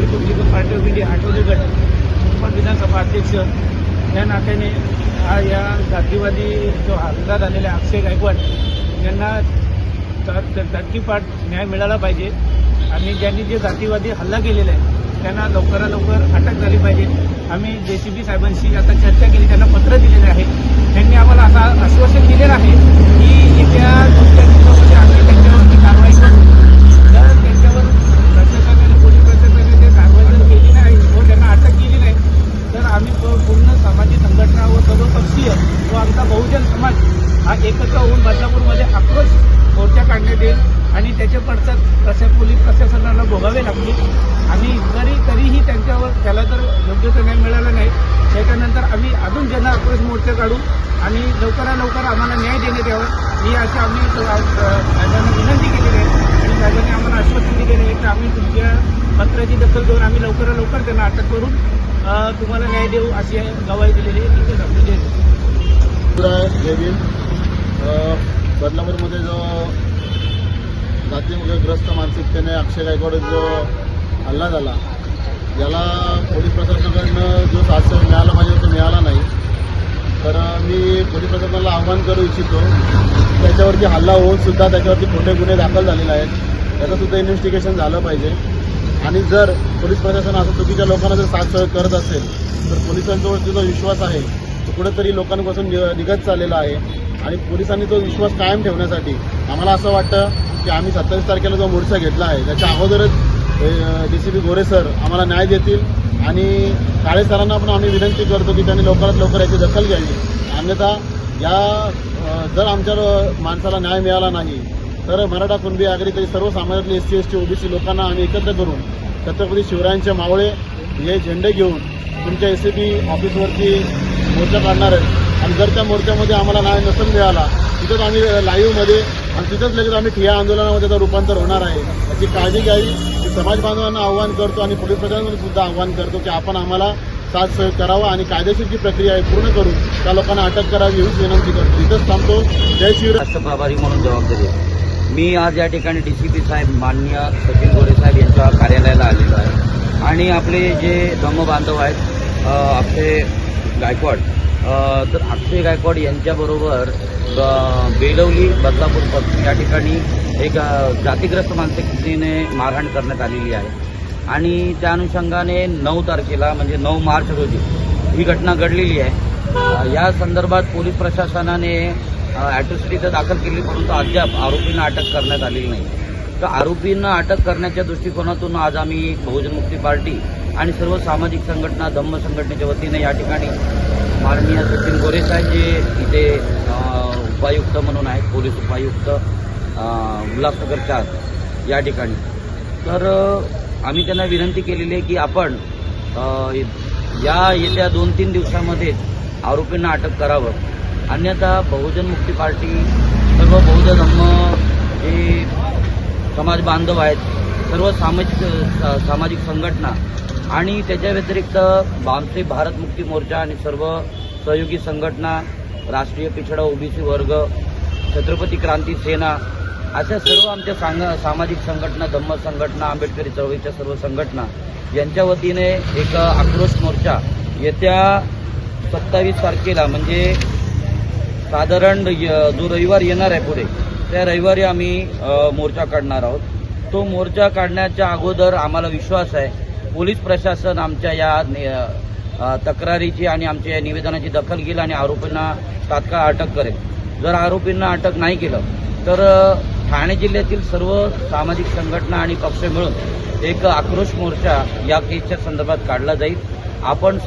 Republican party of India Athawale गट पण विधानसभा अध्यक्ष या नात्याने हा या जातीवादी जो हल्ला झालेला आहे, अक्षय गायकवाड यांना पाठ न्याय मिळाला पाहिजे. आणि ज्यांनी जे जातीवादी हल्ला केलेला आहे त्यांना लवकरात लवकर अटक झाली पाहिजे. आम्ही जे सी बी साहेबांशी आता चर्चा केली त्यांना पत्र दिलेले आहे. त्यांनी आम्हाला असं आश्वासन दिलेलं आहे की येत्या दोन चार दिवसामध्ये आम्ही त्यांच्यावरती कारवाई करू जर त्यांच्यावर प्रशासनाने पोलीस प्रशासनाने जर कारवाई जर केली नाही व त्यांना अटक केली नाही तर आम्ही प- पूर्ण सामाजिक संघटना व सर्वपक्षीय व आमचा बहुजन समाज हा एकत्र होऊन बदलापूरमध्ये आक्रोश मोर्चा काढण्यात येईल आणि त्याचे पडसाद प्रशा पोलीस प्रशासनाला भोगावे लागतील? आणि जरी तरीही त्यांच्यावर त्याला तर योग्य तो न्याय मिळाला नाही त्याच्यानंतर आम्ही अजून ज्यांना आक्रोश मोर्चा काढू आणि लवकरात लवकर आम्हाला न्याय देण्यात यावा ही अशी आम्ही राजांना विनंती केलेली आहे आणि साहेबांनी आम्हाला आश्वासन दिलेले आहे की आम्ही तुमच्या पत्राची दखल घेऊन आम्ही लवकरात लवकर त्यांना अटक करून तुम्हाला न्याय देऊ अशी गवाही दिलेली आहे. तिथे आपली जय बदलापूरमध्ये जो जातीग्रस्त मानसिकतेने अक्षय गायकवाड जो हल्ला झाला याला पोलीस प्रशासनाकडनं जो साथ मिळाला पाहिजे तो मिळाला नाही. तर मी पोलीस प्रशासनाला आव्हान करू इच्छितो. त्याच्यावरती हल्ला होऊन सुद्धा त्याच्यावरती खोटे गुन्हे दाखल झालेले आहेत. त्याचंसुद्धा इन्व्हेस्टिगेशन झालं पाहिजे. आणि जर पोलीस प्रशासन असं चुकीच्या लोकांना जर साथ सहयोग करत असेल तर पोलिसांच्यावरती जो विश्वास आहे तो कुठेतरी लोकांपासून निघत चाललेला आहे. आणि पोलिसांनी तो विश्वास कायम ठेवण्यासाठी आम्हाला असं वाटतं की आम्ही सत्तावीस तारखेला जो मोर्चा घेतला आहे त्याच्या अगोदरच D C P Gore sir आम्हाला न्याय देतील आणि काळे सरांना पण आम्ही विनंती करतो की त्यांनी लवकरात लवकर याची दखल घ्यावी. अन्यथा या जर आमच्या माणसाला न्याय मिळाला नाही तर मराठा कुणबी आगरी तरी सर्व समाजातले S C S T OBC लोकांना आम्ही एकत्र करून छत्रपती शिवरायांचे मावळे हे झेंडे घेऊन तुमच्या एस सी बी ऑफिसवरती मोर्चा काढणार आहेत. आणि जर त्या मोर्चामध्ये आम्हाला न्याय नसेल मिळाला तिथंच आम्ही लाईव्हमध्ये आणि तिथंच लगेच आम्ही ठिया आंदोलनामध्ये त्याचं रूपांतर होणार आहे. याची काळजी घ्यावी समाज बांधवांना आव्हान करतो आणि पोलीस प्रशासनाला सुद्धा आव्हान करतो की आपण आम्हाला साथ सहयोग करावा आणि कायदेशीर जी प्रक्रिया आहे पूर्ण करून त्या लोकांना अटक करावी हीच विनंती करतो. तिथंच थांबतो. जय शिवराय राष्ट्र प्रभारी म्हणून जबाबदारी आहे. मी आज या ठिकाणी डी सी पी साहेब माननीय सचिन गोरे साहेब यांच्या कार्यालयाला आलेलो आहे. आणि आपले जे धम्मबांधव आहेत आपले गायकवाड तर अक्षय गायकवाड यांच्याबरोबर बेलवली बदलापूर पश्चिम या ठिकाणी एक जातीग्रस्त मानसिकतेने मारहाण करण्यात आलेली आहे. आणि त्या अनुषंगाने नऊ तारखेला म्हणजे नऊ मार्च रोजी ही घटना घडलेली आहे. या संदर्भात पोलीस प्रशासनाने ॲट्रॉसिटी तर दाखल केली परंतु अद्याप आरोपींना अटक करण्यात आलेली नाही. तर आरोपींना अटक करण्याच्या दृष्टिकोनातून आज आम्ही बहुजन मुक्ती पार्टी आणि सर्व सामाजिक संघटना धम्म संघटनेच्या वतीने या ठिकाणी माननीय सचिन गोरे साहेब जे इथे उपायुक्त म्हणून आहेत पोलीस उपायुक्त उल्हासनगर चार या ठिकाणी. तर आम्ही त्यांना विनंती केलेली आहे की आपण या येत्या दोन तीन दिवसामध्ये आरोपींना अटक करावं. अन्यथा बहुजन मुक्ती पार्टी सर्व बौद्ध धम्म जे समाज बांधव आहेत सर्व सामाजिक सामाजिक संघटना आणि त्याच्या व्यतिरिक्त बामसे भारत मुक्ती मोर्चा आणि सर्व सहयोगी संघटना राष्ट्रीय पिछडा ओबीसी वर्ग छत्रपती क्रांती सेना अशा सर्व आमच्या सांग सामाजिक संघटना धम्म संघटना आंबेडकरी चळवळीच्या सर्व संघटना यांच्या वतीने एक आक्रोश मोर्चा येत्या सत्तावीस तारखेला म्हणजे साधारण य- जो रविवार येणार आहे पुढे त्या रविवारी आम्ही मोर्चा काढणार आहोत. तो मोर्चा काढण्याच्या अगोदर आम्हाला विश्वास आहे. पोलीस प्रशासन आमच्या या तक्रारीची आणि आमच्या या निवेदनाची दखल घेईल आणि आरोपींना तात्काळ अटक करेल. जर आरोपींना अटक नाही केलं तर ठाणे जिल्ह्यातील सर्व सामाजिक संघटना आणि पक्ष मिळून एक आक्रोश मोर्चा या केसच्या संदर्भात काढला जाईल. आपण